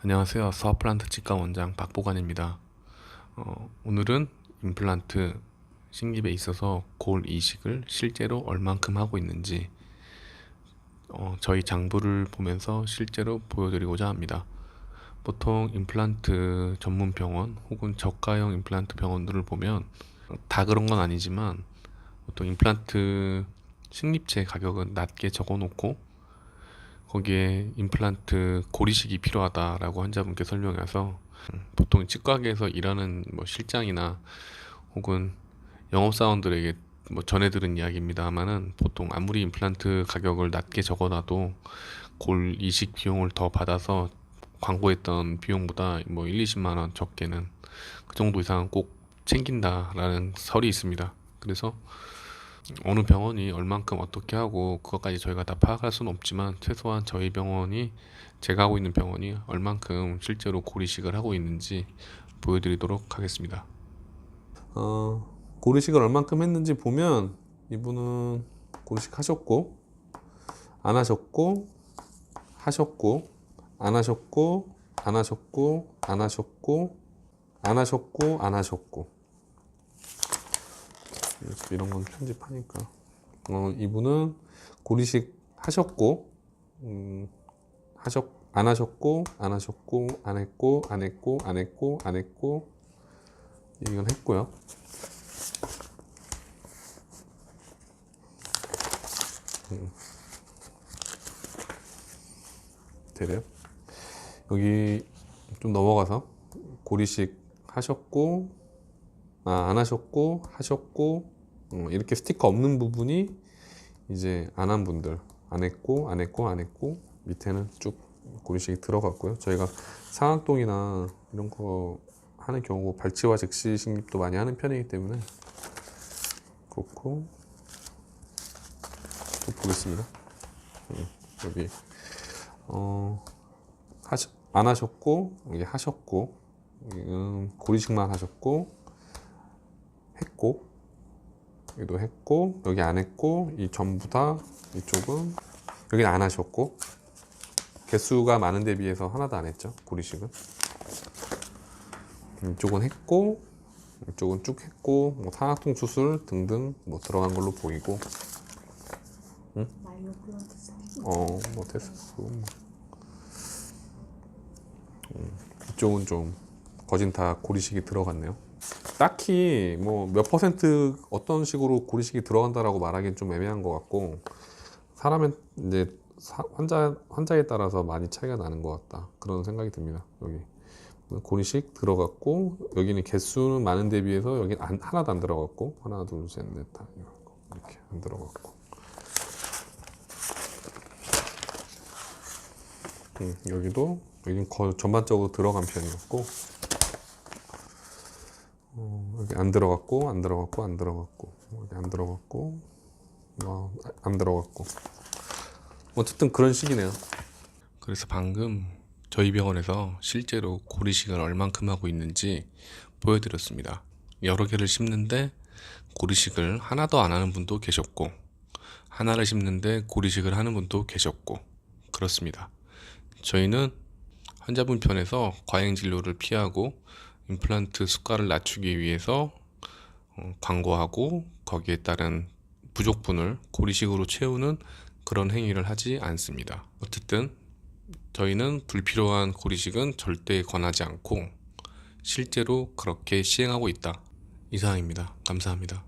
안녕하세요. 서플란트 치과 원장 박보관입니다. 어, 오늘은 임플란트 신깁에 있어서 골 이식을 실제로 얼만큼 하고 있는지 어, 저희 장부를 보면서 실제로 보여드리고자 합니다. 보통 임플란트 전문 병원 혹은 저가형 임플란트 병원들을 보면 다 그런 건 아니지만 보통 임플란트 식립체 가격은 낮게 적어놓고 거기에 임플란트 고리식이 필요하다라고 환자분께 설명해서 음, 보통 치과계에서 일하는 뭐 실장이나 혹은 영업사원들에게 뭐 전해 들은 이야기입니다만은 보통 아무리 임플란트 가격을 낮게 적어놔도 골 이식 비용을 더 받아서 광고했던 비용보다 뭐 1, 20만 원 적게는 그 정도 이상은 꼭 챙긴다라는 설이 있습니다. 그래서 어느 병원이 얼만큼 어떻게 하고 그것까지 저희가 다 파악할 수는 없지만 최소한 저희 병원이 제가 하고 있는 병원이 얼만큼 실제로 고리식을 하고 있는지 보여드리도록 하겠습니다. 어, 고리식을 얼만큼 했는지 보면 이분은 고리식 하셨고 안 하셨고 하셨고 안 하셨고 안 하셨고 안 하셨고 안 하셨고 안 하셨고 이런 건 편집하니까 어, 이분은 고리식 하셨고 음, 하셨 안 하셨고 안 하셨고 안 했고 안 했고 안 했고 안 했고 이건 했고요. 음. 되래요? 여기 좀 넘어가서 고리식 하셨고 아, 안 하셨고 하셨고 어, 이렇게 스티커 없는 부분이 이제 안 한 분들 안 했고 안 했고 안 했고 밑에는 쭉 고리식이 들어갔고요. 저희가 상악동이나 이런 거 하는 경우 발치와 즉시 식립도 많이 하는 편이기 때문에 그렇고 또 보겠습니다. 음, 여기 어, 하시, 안 하셨고 여기 하셨고 고리식만 하셨고 했고 여기도 했고 여기 안 했고 이 전부 다 이쪽은 여기는 안 하셨고 개수가 많은 데 비해서 하나도 안 했죠 고리식은 이쪽은 했고 이쪽은 쭉 했고 뭐 산악통 수술 등등 뭐 들어간 걸로 보이고 어뭐 됐고 뭐. 음, 이쪽은 좀 거진 다 고리식이 들어갔네요. 딱히 뭐 몇 퍼센트 어떤 식으로 고리식이 들어간다라고 말하기는 좀 애매한 것 같고 사람은 이제 사- 환자 환자에 따라서 많이 차이가 나는 것 같다. 그런 생각이 듭니다. 여기. 고리식 들어갔고 여기는 개수는 많은 데 비해서 여기 안, 하나도 안 들어갔고 하나 둘셋넷다 이렇게 안 들어갔고. 음, 여기도 여기는 전반적으로 들어간 편이었고 안 들어갔고 안 들어갔고 안 들어갔고 안 들어갔고 어, 안 들어갔고 어쨌든 그런 식이네요. 그래서 방금 저희 병원에서 실제로 고리식을 얼만큼 하고 있는지 보여드렸습니다. 여러 개를 심는데 고리식을 하나도 안 하는 분도 계셨고 하나를 심는데 고리식을 하는 분도 계셨고 그렇습니다. 저희는 환자분 편에서 과잉 진료를 피하고 임플란트 수가를 낮추기 위해서 어, 광고하고 거기에 따른 부족분을 고리식으로 채우는 그런 행위를 하지 않습니다. 어쨌든 저희는 불필요한 고리식은 절대 권하지 않고 실제로 그렇게 시행하고 있다. 이상입니다. 감사합니다.